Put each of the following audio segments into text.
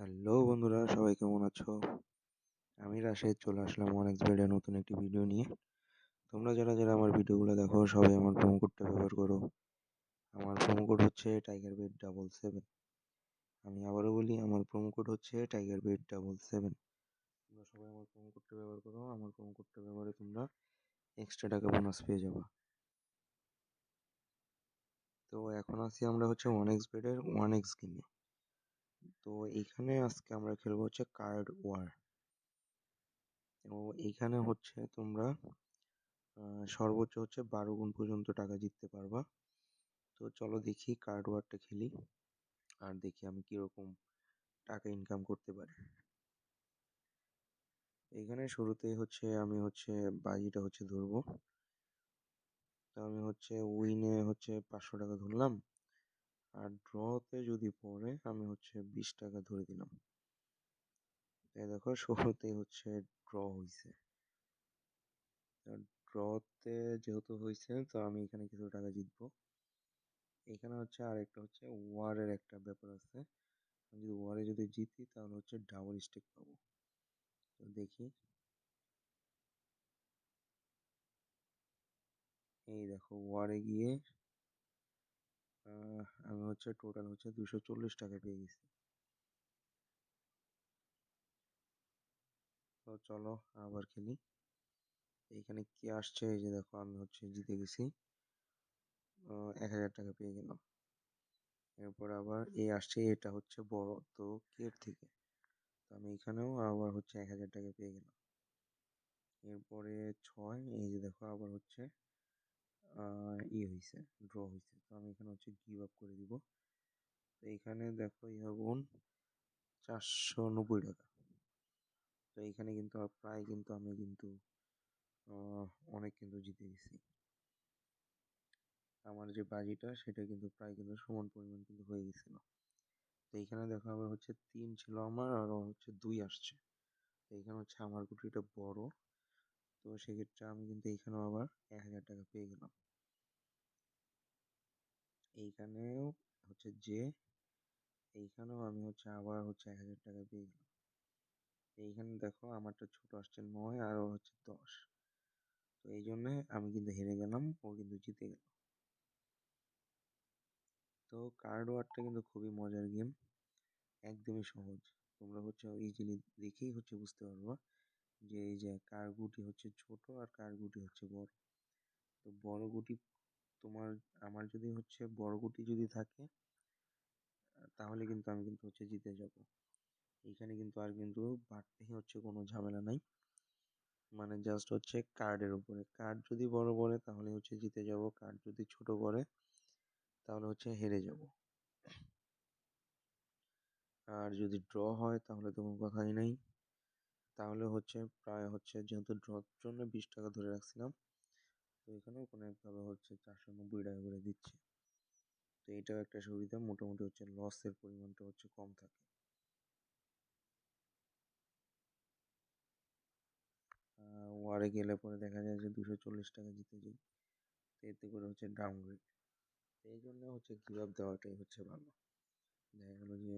Hello বন্ধুরা, সবাই কেমন আছো? আমি রাশেদ চলে আসলাম অনেক বেডে নতুন একটি ভিডিও নিয়ে। তোমরা যারা যারা আমার ভিডিওগুলো দেখো, সবাই আমার প্রোমো কোডটা ব্যবহার করো। আমার প্রোমো কোড হচ্ছে টাইগার বেড ডাবল সেভেন আমি আবারও বলি, আমার প্রোমো কোড হচ্ছে টাইগার বেড ডাবল সেভেন তোমরা সবাই আমার প্রোমো কোডটা ব্যবহার করো, আমার প্রোমো কোডটা ব্যবহারে তোমরা এক্সট্রা টাকা বোনাস পেয়ে যাবা। তো এখন আছি আমরা হচ্ছে ওয়ান এক্স বেডের ওয়ান এক্স গেমে তো এইখানে আজকে আমরা খেলব হচ্ছে কার্ড ওয়ার তো এইখানে হচ্ছে তোমরা সর্বোচ্চ হচ্ছে বারো গুণ পর্যন্ত টাকা জিততে পারবা। তো চলো দেখি কার্ড ওয়ারটা খেলি আর দেখি আমি কীরকম টাকা ইনকাম করতে পারি। এখানে শুরুতে হচ্ছে আমি হচ্ছে বাজিটা হচ্ছে ধরবো। তো আমি হচ্ছে উইনে হচ্ছে পাঁচশো টাকা ধরলাম। আর ড্রতে যদি পড়ে, আমি হচ্ছে বিশ টাকা ধরে দিলাম। এই দেখো, শুরুতেই হচ্ছে ড্র হয়েছে ড্রতে যেহেতু হয়েছে তো আমি এখানে কিছু টাকা জিতবো। এখানে হচ্ছে আর একটা হচ্ছে ওয়ারের একটা ব্যাপার আছে। আমি যদি ওয়ারে যদি জিতি, তাহলে হচ্ছে ডাবল স্টেক পাবো। তো দেখি। এই দেখো, ওয়ারে গিয়ে আমি হচ্ছে টোটাল হচ্ছে দুশো চল্লিশ টাকা পেয়ে গেছি। তো চলো আবার খেলি। এইখানে কি আসছে? এই যে দেখো, আমি হচ্ছে জিতে গেছি। এক হাজার টাকা পেয়ে গেলাম। এরপর আবার এই আসছে, এটা হচ্ছে বড়। তো কের থেকে তো আমি এখানেও আবার হচ্ছে এক হাজার টাকা পেয়ে গেলাম। এরপরে ছয়, এই যে দেখো, আবার হচ্ছে ই হয়েছে ড্র হয়েছে তো আমি এখানে হচ্ছে গিভ আপ করে দিব। তো এইখানে দেখো ইহাগুন চারশো নব্বই টাকা। তো এইখানে কিন্তু প্রায় কিন্তু আমি কিন্তু অনেক কিন্তু জিতে গেছি। আমার যে বাজিটা, সেটা কিন্তু প্রায় কিন্তু সমান পরিমাণ কিন্তু হয়ে গেছিল। তো এইখানে দেখো, আবার হচ্ছে তিন ছিল আমার, আর হচ্ছে দুই আসছে। তো এইখানে হচ্ছে আমার গুটিটা বড়। তো সেক্ষেত্রে আমি কিন্তু এইখানেও আবার এক হাজার টাকা পেয়ে গেলাম। এইখানেও হচ্ছে যে, এইখানেও আমি হচ্ছে আবার হচ্ছে এক হাজার টাকা পেয়ে গেলাম। এইখানে দেখো আমারটা ছোট আসছে নয়, আর হচ্ছে দশ। তো এই জন্যে আমি কিন্তু হেরে গেলাম, ও কিন্তু জিতে গেল। তো কার্ড ওয়ারটা কিন্তু খুবই মজার গেম একদমই সহজ। তোমরা হচ্ছে ইজিলি দেখেই হচ্ছে বুঝতে পারবা যে, এই যে কার গুটি হচ্ছে ছোট আর কার গুটি হচ্ছে বড়। তো বড় গুটি তোমার, আমার যদি হচ্ছে বড় গুটি যদি থাকে তাহলে কিন্তু আমি কিন্তু হচ্ছে জিতে যাব। এইখানে কিন্তু আর কিন্তু বাড়তে হচ্ছে কোনো ঝামেলা নাই। মানে জাস্ট হচ্ছে কার্ডের উপরে। কার্ড যদি বড় পড়ে, তাহলে হচ্ছে জিতে যাব। কার্ড যদি ছোট পড়ে, তাহলে হচ্ছে হেরে যাব। আর যদি ড্র হয়, তাহলে তো কোনো কথাই নেই। তাহলে হচ্ছে প্রায় হচ্ছে যেহেতু ড্রর জন্য বিশ টাকা ধরে রাখছিলাম এখানেও কোনো একভাবে হচ্ছে চারশো নব্বই টাকা করে দিচ্ছে। তো এটাও একটা সুবিধা, মোটামুটি হচ্ছে লসের পরিমাণটা হচ্ছে কম থাকে। ওয়ারে গেলে পরে দেখা যায় যে দুশো চল্লিশ টাকা জিতে যাই তো এতে করে হচ্ছে ডাউনগ্রেড এই জন্য হচ্ছে গিভ দেওয়াটাই হচ্ছে ভালো। দেখা গেলো যে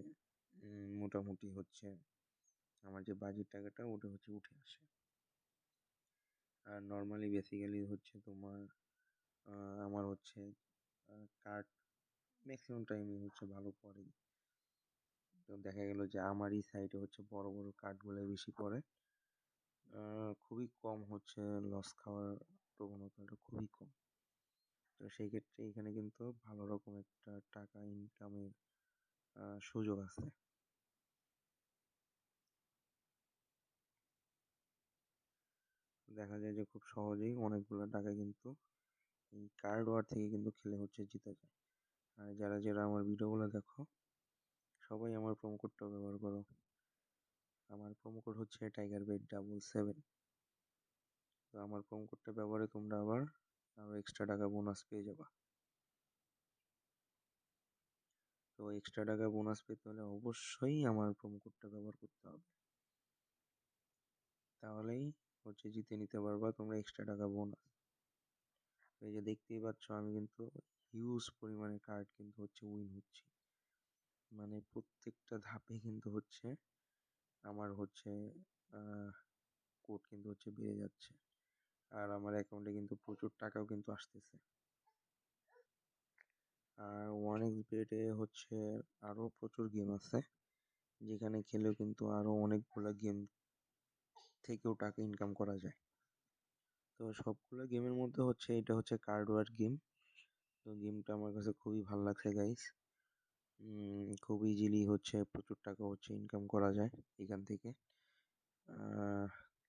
মোটামুটি হচ্ছে আমার যে বাজির টাকাটা, ওটা হচ্ছে উঠে আসে। আর নর্মালি বেসিক্যালি হচ্ছে তোমার আমার হচ্ছে কার্ড ম্যাক্সিমাম টাইমে হচ্ছে ভালো পড়ে। তো দেখা গেল যে আমারই সাইডে হচ্ছে বড় বড় কার্ডগুলো বেশি পড়ে। খুবই কম হচ্ছে লস খাওয়ার প্রবণতাটা খুবই কম। তো সেই ক্ষেত্রে এখানে কিন্তু ভালো রকম একটা টাকা ইনকামের সুযোগ আছে। দেখা যায় যে খুব সহজেই অনেকগুলো টাকা কিন্তু এই কার্ড ওয়ার থেকে কিন্তু খেলে হচ্ছে জিতে যায়। আর যারা যারা আমার ভিডিওগুলো দেখো, সবাই আমার প্রোমো কোডটা ব্যবহার করো। আমার প্রোমো কোড হচ্ছে টাইগার বেড ডাবল সেভেন তো আমার প্রোমো কোডটা ব্যবহারে তোমরা আবার আরও এক্সট্রা টাকা বোনাস পেয়ে যাবা। তো এক্সট্রা টাকা বোনাস পেতে হলে অবশ্যই আমার প্রোমো কোডটা ব্যবহার করতে হবে। তাহলেই হচ্ছে জিতে নিতে পারবা, তোমরা এক্সট্রা টাকা বোনাস এই যে দেখতেই পাচ্ছ, আমি কিন্তু হিউজ পরিমাণে কার্ড কিন্তু হচ্ছে উইন হচ্ছে। মানে প্রত্যেকটা ধাপে কিন্তু হচ্ছে আমার হচ্ছে কোড কিন্তু হচ্ছে বেড়ে যাচ্ছে। আর আমার অ্যাকাউন্টে কিন্তু প্রচুর টাকাও কিন্তু আসতেছে। আর ওয়ান এক্স বেডে হচ্ছে আরও প্রচুর গেম আছে। যেখানে খেলেও কিন্তু আরও অনেকগুলো গেম থেকেও টাকা ইনকাম করা যায়। তো সবগুলো গেমের মধ্যে হচ্ছে, এটা হচ্ছে কার্ড ওয়ার গেম তো গেমটা আমার কাছে খুবই ভালো লাগছে গাইস খুব ইজিলি হচ্ছে, প্রচুর টাকা হচ্ছে ইনকাম করা যায় এখান থেকে।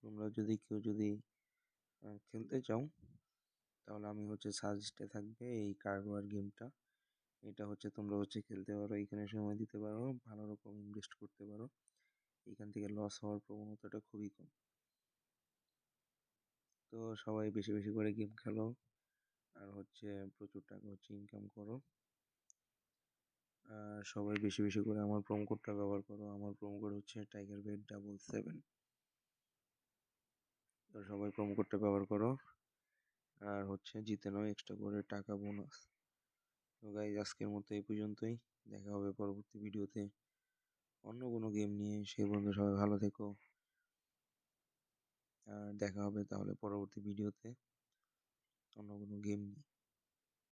তোমরা যদি কেউ যদি খেলতে চাও, তাহলে আমি হচ্ছে সাজেস্টে থাকবে এই কার্ড ওয়ার গেমটা এটা হচ্ছে তোমরা হচ্ছে খেলতে পারো, এখানে সময় দিতে পারো, ভালো রকম ইনভেস্ট করতে পারো। এখান থেকে লস হওয়ার প্রবণতাটা খুবই কম। তো সবাই বেশি বেশি করে গেম খেলো। আর হচ্ছে প্রচুর টাকা হচ্ছে ইনকাম করো। আর সবাই বেশি বেশি করে আমার প্রোম কোডটা ব্যবহার করো। আমার প্রোম কোড হচ্ছে টাইগার বেড ডাবল সেভেন তো সবাই প্রোম কোডটা ব্যবহার করো। আর হচ্ছে জিতে নাও এক্সট্রা করে টাকা বোনাস তো গাইজ আজকের মতো এই পর্যন্তই। দেখা হবে পরবর্তী ভিডিওতে অন্য কোনো গেম নিয়ে। সেই পর্যন্ত সবাই ভালো থেকো। আর দেখা হবে তাহলে পরবর্তী ভিডিওতে অন্য কোনো গেম